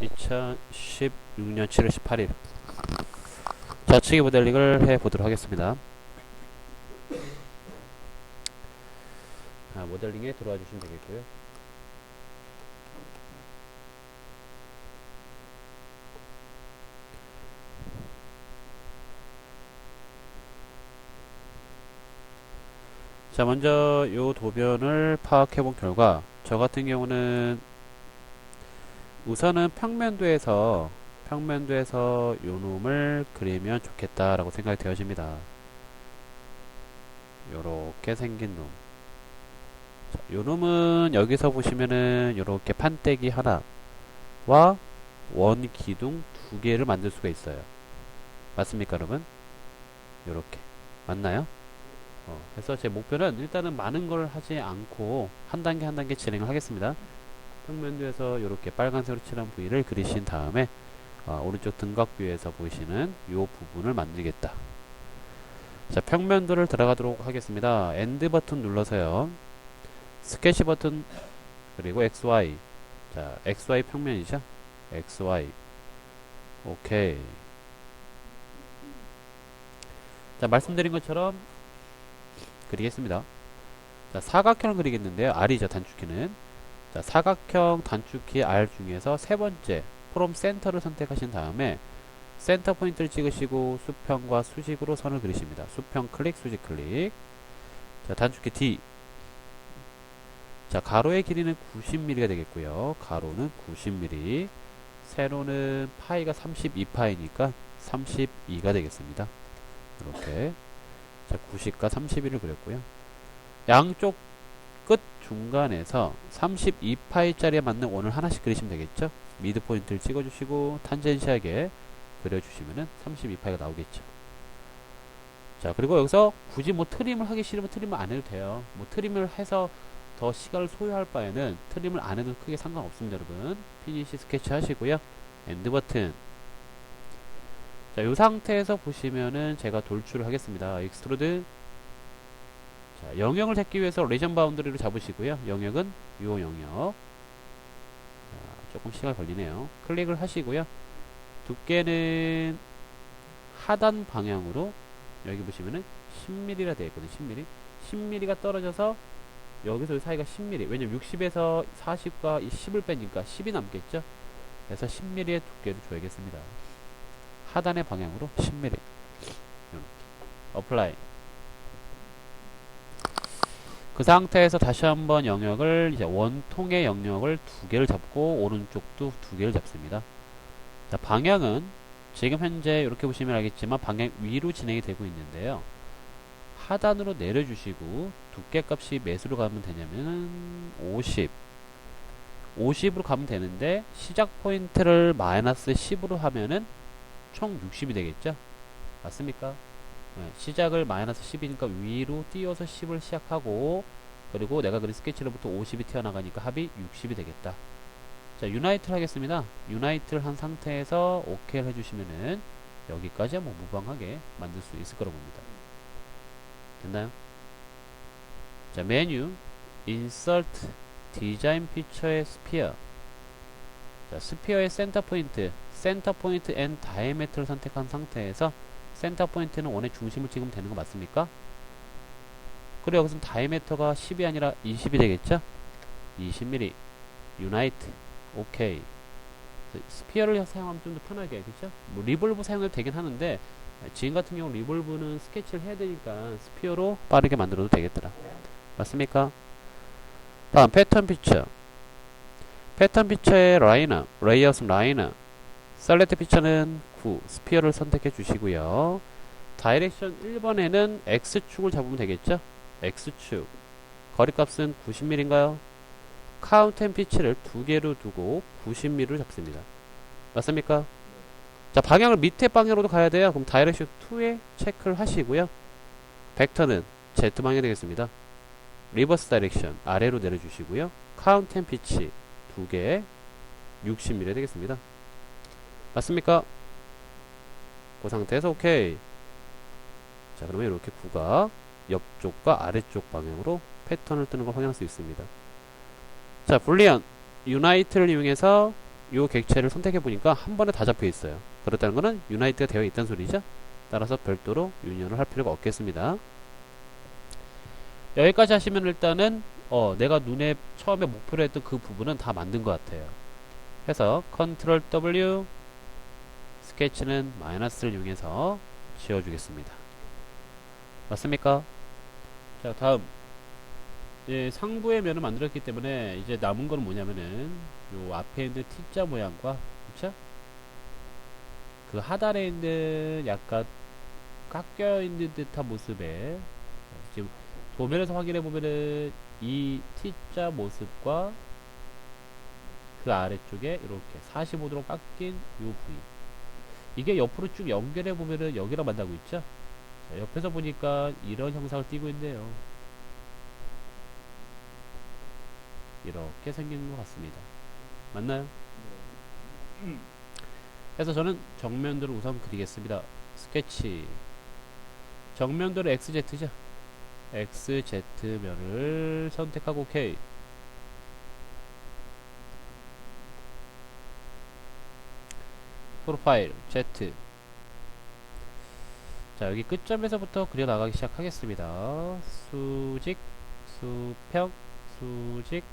2016년 7월 18일 좌측의 모델링을 해보도록 하겠습니다. 자, 모델링에 들어와 주시면 되겠고요. 자, 먼저 요 도변을 파악해 본 결과 저 같은 경우는 우선은 평면도에서 평면도에서 요 놈을 그리면 좋겠다라고 생각이 되어집니다. 요렇게 생긴 놈. 자, 요 놈은 여기서 보시면은 요렇게 판때기 하나와 원 기둥 두 개를 만들 수가 있어요. 맞습니까, 여러분? 요렇게. 맞나요? 어, 그래서 제 목표는 일단은 많은 걸 하지 않고 한 단계 한 단계 진행을 하겠습니다. 평면도에서 이렇게 빨간색으로 칠한 부위를 그리신 다음에 어, 오른쪽 등각뷰에서 보이시는 이 부분을 만들겠다. 자, 평면도를 들어가도록 하겠습니다. 엔드 버튼 눌러서요. 스케치 버튼 그리고 XY. 자, XY 평면이죠? XY. 오케이. 자, 말씀드린 것처럼 그리겠습니다. 자, 사각형을 그리겠는데요. R이죠, 단축키는. 자, 사각형 단축키 R 중에서 세 번째 프롬 센터를 선택하신 다음에 센터 포인트를 찍으시고 수평과 수직으로 선을 그리십니다. 수평 클릭, 수직 클릭. 자, 단축키 D. 자, 가로의 길이는 90mm가 되겠고요. 가로는 90mm. 세로는 파이가 32파이니까 32가 되겠습니다. 이렇게. 자, 90과 31을 그렸고요. 양쪽 끝 중간에서 32파이짜리에 맞는 원을 하나씩 그리시면 되겠죠. 미드 포인트를 찍어주시고 탄젠시하게 그려주시면은 32파이가 나오겠죠. 자, 그리고 여기서 굳이 뭐 트림을 하기 싫으면 트림을 안 해도 돼요. 뭐 트림을 해서 더 시간을 소요할 바에는 트림을 안 해도 크게 상관없습니다, 여러분. 피니시 스케치 하시고요. 엔드 버튼. 자, 이 상태에서 보시면은 제가 돌출을 하겠습니다. 익스트루드. 자, 영역을 잡기 위해서 레전 바운드리를 잡으시고요. 영역은 요 영역. 자, 조금 시간 걸리네요. 클릭을 하시고요. 두께는 하단 방향으로 여기 보시면은 10mm라 되어 있거든요. 10mm. 10mm가 떨어져서 여기서 이 사이가 10mm. 왜냐면 60에서 40과 이 10을 빼니까 10이 남겠죠. 그래서 10mm의 두께를 줘야겠습니다. 하단의 방향으로 10mm. 어플라이. 그 상태에서 다시 한번 영역을 이제 원통의 영역을 두 개를 잡고 오른쪽도 두 개를 잡습니다. 자, 방향은 지금 현재 이렇게 보시면 알겠지만 방향 위로 진행이 되고 있는데요. 하단으로 내려주시고 두께 값이 몇으로 가면 되냐면은 50 50으로 가면 되는데 시작 포인트를 마이너스 10으로 하면은 총 60이 되겠죠? 맞습니까? 네, 시작을 마이너스 10이니까 위로 띄워서 10을 시작하고 그리고 내가 그린 스케치로부터 50이 튀어나가니까 합이 60이 되겠다. 자, 유나이트를 하겠습니다. 유나이트를 한 상태에서 OK를 해주시면은 여기까지 뭐 무방하게 만들 수 있을 거라고 봅니다. 됐나요? 자, 메뉴, Insert, Design Feature의 스피어. 자, 스피어의 센터 포인트, 센터 포인트 앤 다이아메트를 선택한 상태에서 센터 포인트는 원의 중심을 찍으면 되는 거 맞습니까? 그리고 여기서 다이아메터가 10이 아니라 20이 되겠죠? 20mm 유나이트 오케이 스피어를 사용하면 좀 더 편하게 그렇죠? 뭐 리볼브 사용해도 되긴 하는데 지금 같은 경우 리볼브는 스케치를 해야 되니까 스피어로 빠르게 만들어도 되겠더라 맞습니까? 다음 패턴 피처 패턴 피처의 라이너 레이아웃 라이너 셀렉트 피처는 9 스피어를 선택해 주시고요. 다이렉션 1번에는 X축을 잡으면 되겠죠? X축. 거리값은 90mm인가요? 카운트 앤 피치를 두 개로 두고 90mm를 잡습니다. 맞습니까? 자 방향을 밑에 방향으로도 가야 돼요. 그럼 다이렉션 2에 체크를 하시고요. 벡터는 Z방향이 되겠습니다. 리버스 다이렉션 아래로 내려주시고요. 카운트 앤 피치 두 개 60mm 되겠습니다. 맞습니까? 그 상태에서 오케이 자 그러면 이렇게 구가 옆쪽과 아래쪽 방향으로 패턴을 뜨는 걸 확인할 수 있습니다 자 불리언 유나이트를 이용해서 요 객체를 선택해 보니까 한 번에 다 잡혀 있어요. 그렇다는 거는 유나이트가 되어 있다는 소리죠. 따라서 별도로 유니언을 할 필요가 없겠습니다. 여기까지 하시면 일단은 어, 내가 눈에 처음에 목표로 했던 그 부분은 다 만든 것 같아요. 해서 컨트롤 W 스케치는 마이너스를 이용해서 지워주겠습니다. 맞습니까? 자 다음 예, 상부의 면을 만들었기 때문에 이제 남은 건 뭐냐면은 요 앞에 있는 T자 모양과 그쵸? 그 하단에 있는 약간 깎여 있는 듯한 모습에 지금 도면에서 확인해 보면은 이 T자 모습과 그 아래쪽에 이렇게 45도로 깎인 요 부위 이게 옆으로 쭉 연결해 보면은 여기랑 만나고 있죠? 자, 옆에서 보니까 이런 형상을 띠고 있네요. 이렇게 생긴 것 같습니다. 맞나요? 그래서 저는 정면도를 우선 그리겠습니다. 스케치. 정면도는 XZ죠? XZ면을 선택하고 OK 프로파일 Z. 자 여기 끝점에서부터 그려 나가기 시작하겠습니다. 수직 수평 수직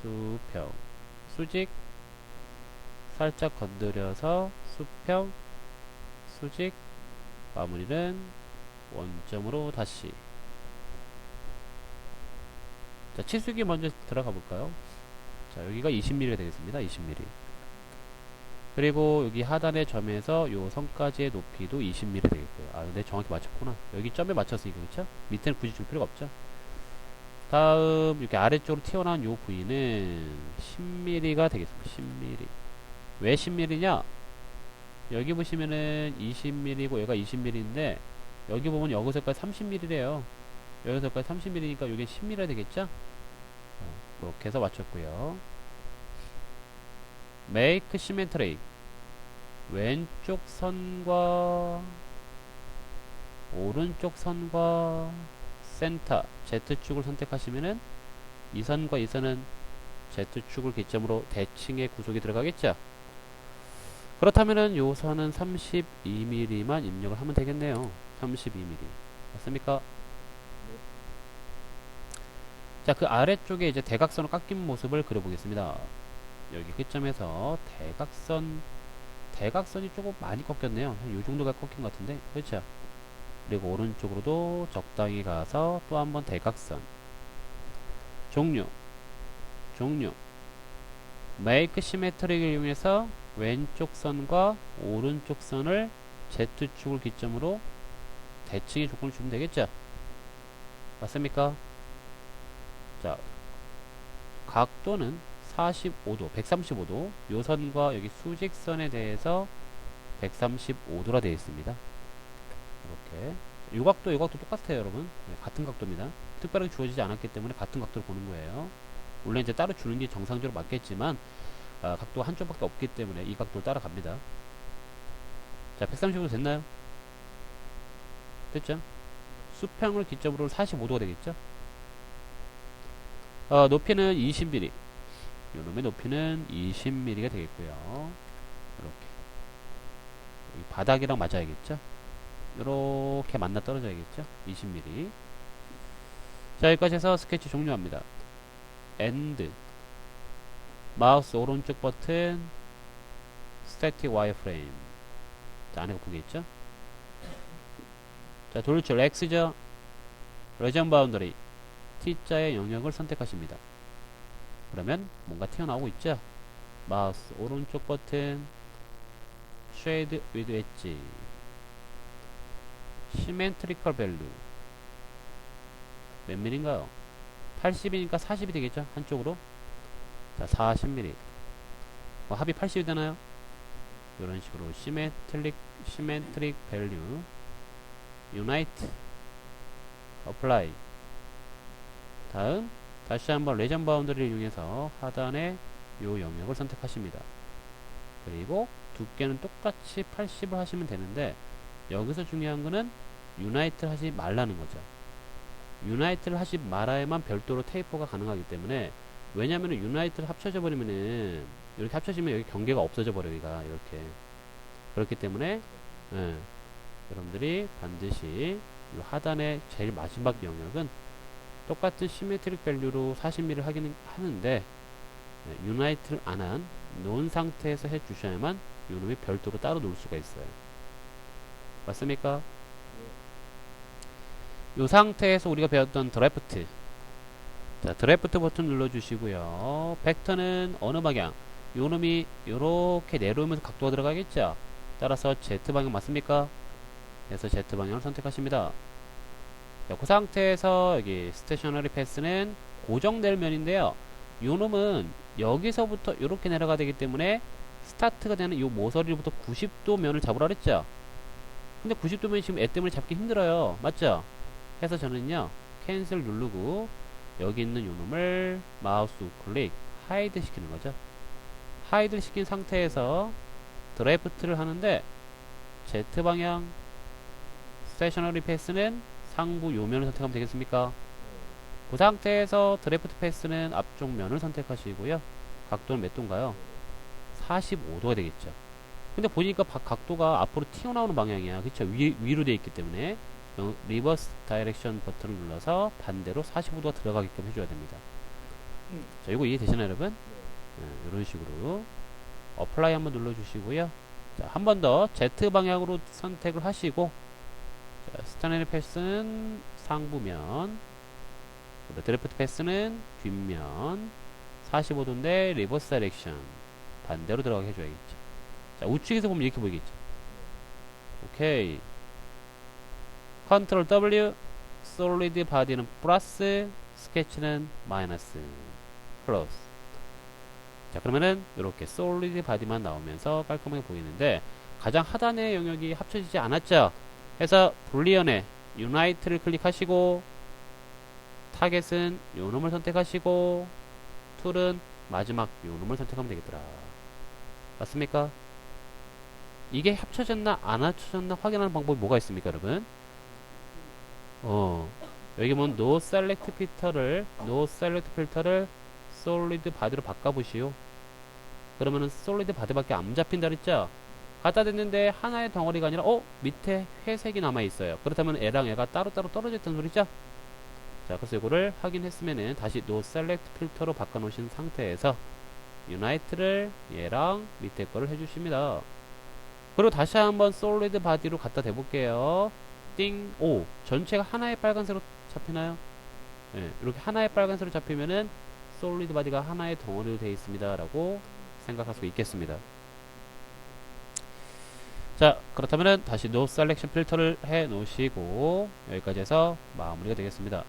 수평. 수직 살짝 건드려서 수평 수직. 마무리는 원점으로 다시. 자 치수기 먼저 들어가 볼까요? 자 여기가 20mm가 되겠습니다. 20mm 그리고 여기 하단의 점에서 요 선까지의 높이도 20mm 되겠고요. 아 근데 정확히 맞췄구나. 여기 점에 맞췄으니까 그쵸? 밑에는 굳이 줄 필요가 없죠? 다음 이렇게 아래쪽으로 튀어나온 요 부위는 10mm가 되겠습니다. 10mm 왜 10mm냐? 여기 보시면은 20mm고 여기가 20mm인데 여기 보면 여기서까지 30mm래요. 여기서까지 30mm니까 이게 10mm가 되겠죠? 어, 그렇게 해서 맞췄고요 make symmetry 왼쪽 선과 오른쪽 선과 센터 Z축을 선택하시면은 이 선과 이 선은 Z축을 기점으로 대칭의 구속이 들어가겠죠. 그렇다면은 요 선은 32mm만 입력을 하면 되겠네요. 32mm 맞습니까? 자 그 아래쪽에 이제 대각선으로 깎인 모습을 그려보겠습니다 여기 끝점에서 대각선 대각선이 조금 많이 꺾였네요. 요 정도가 꺾인 것 같은데. 그렇죠. 그리고 오른쪽으로도 적당히 가서 또 한번 대각선. 종류 종류 make symmetric을 이용해서 왼쪽 선과 오른쪽 선을 Z축을 기점으로 대칭의 조건을 주면 되겠죠? 맞습니까? 자 각도는 45도 135도. 요 선과 여기 수직선에 대해서 135도라 되어 있습니다. 이렇게. 요 각도 요 각도 똑같아요 여러분. 네, 같은 각도입니다. 특별하게 주어지지 않았기 때문에 같은 각도를 보는 거예요. 물론 이제 따로 주는 게 정상적으로 맞겠지만 아, 각도가 한쪽밖에 없기 때문에 이 각도를 따라갑니다. 자 135도 됐나요? 됐죠? 수평을 기점으로 45도가 되겠죠? 어, 높이는 20mm 요놈의 높이는 20mm가 되겠고요 이렇게 바닥이랑 맞아야겠죠? 이렇게 만나 떨어져야겠죠? 20mm 자 여기까지 해서 스케치 종료합니다 엔드 마우스 오른쪽 버튼 스태틱 와이어프레임 자 안에 보겠죠? 자 돌출 X죠? 레전 바운더리 T자의 영역을 선택하십니다 그러면 뭔가 튀어나오고 있죠? 마우스 오른쪽 버튼 쉐이드 위드 엣지 시멘트리컬 밸류 몇 밀인가요? 80이니까 40이 되겠죠? 한쪽으로 자 40mm 뭐 합이 80이 되나요? 이런 식으로 시메트릭 시멘트릭 밸류 유나이트 어플라이 다음 다시 한번 레전 바운더리를 이용해서 하단에 요 영역을 선택하십니다. 그리고 두께는 똑같이 80을 하시면 되는데 여기서 중요한 거는 유나이트를 하지 말라는 거죠. 유나이트를 하지 말아야만 별도로 테이퍼가 가능하기 때문에 왜냐하면 유나이트를 합쳐져 버리면은 이렇게 합쳐지면 여기 경계가 없어져 버려 여기가 이렇게 그렇기 때문에 예, 여러분들이 반드시 이 하단의 제일 마지막 영역은 똑같은 시메트릭 밸류로 40mm를 하기는 하는데 예, 유나이트를 안한논 상태에서 해 주셔야만 요놈이 별도로 따로 놓을 수가 있어요. 맞습니까? 이 상태에서 우리가 배웠던 드래프트. 자 드래프트 버튼 눌러주시고요. 벡터는 어느 방향? 요놈이 요렇게 내려오면서 각도가 들어가겠죠? 따라서 Z방향 맞습니까? 그래서 Z방향을 선택하십니다 자, 그 상태에서 여기 스테이셔너리 패스는 고정될 면인데요. 요놈은 여기서부터 이렇게 내려가야 되기 때문에 스타트가 되는 요 모서리부터 90도 면을 잡으라 그랬죠. 근데 90도 면이 지금 애 때문에 잡기 힘들어요. 맞죠? 해서 저는요 캔슬 누르고 여기 있는 요놈을 마우스 우클릭 하이드 시키는 거죠. 하이드 시킨 상태에서 드래프트를 하는데 Z방향 스테이셔너리 패스는 상부 요면을 선택하면 되겠습니까? 그 상태에서 드래프트 패스는 앞쪽 면을 선택하시고요. 각도는 몇 도인가요? 45도가 되겠죠. 근데 보니까 바- 각도가 앞으로 튀어나오는 방향이야. 그쵸? 위, 위로 되어 있기 때문에 어, 리버스 다이렉션 버튼을 눌러서 반대로 45도가 들어가게끔 해줘야 됩니다. 음. 자, 이거 이해되시나요, 여러분? 네, 이런 식으로 어플라이 한번 눌러주시고요. 자, 한 번 더 Z 방향으로 선택을 하시고 자, 스타네리 패스는 상부면 드래프트 패스는 뒷면 45도인데 리버스 다이렉션 반대로 들어가게 해줘야겠죠. 자, 우측에서 보면 이렇게 보이겠죠. 오케이. 컨트롤 W 솔리드 바디는 플러스 스케치는 마이너스 플러스 자 그러면은 이렇게 솔리드 바디만 나오면서 깔끔하게 보이는데 가장 하단의 영역이 합쳐지지 않았죠 해서 불리언의 유나이트를 클릭하시고 타겟은 요놈을 선택하시고 툴은 마지막 요놈을 선택하면 되겠더라 맞습니까? 이게 합쳐졌나 안 합쳐졌나 확인하는 방법이 뭐가 있습니까 여러분? 어 여기 보면 no select filter를 no select filter를 solid body로 바꿔보시오 그러면은 solid body밖에 안 잡힌다 그랬죠 갖다 댔는데 하나의 덩어리가 아니라 어 밑에 회색이 남아 있어요 그렇다면 애랑 애가 따로따로 떨어져 있다는 소리죠 자 그래서 이거를 확인했으면은 다시 no select filter로 바꿔 놓으신 상태에서 unite를 얘랑 밑에 거를 해주십니다 그리고 다시 한번 solid body로 갖다 대볼게요 띵, 오, 전체가 하나의 빨간색으로 잡히나요? 예, 이렇게 하나의 빨간색으로 잡히면은 솔리드 바디가 하나의 덩어리로 되어 있습니다. 라고 생각할 수 있겠습니다. 자, 그렇다면은 다시 노 셀렉션 필터를 해 놓으시고 여기까지 해서 마무리가 되겠습니다.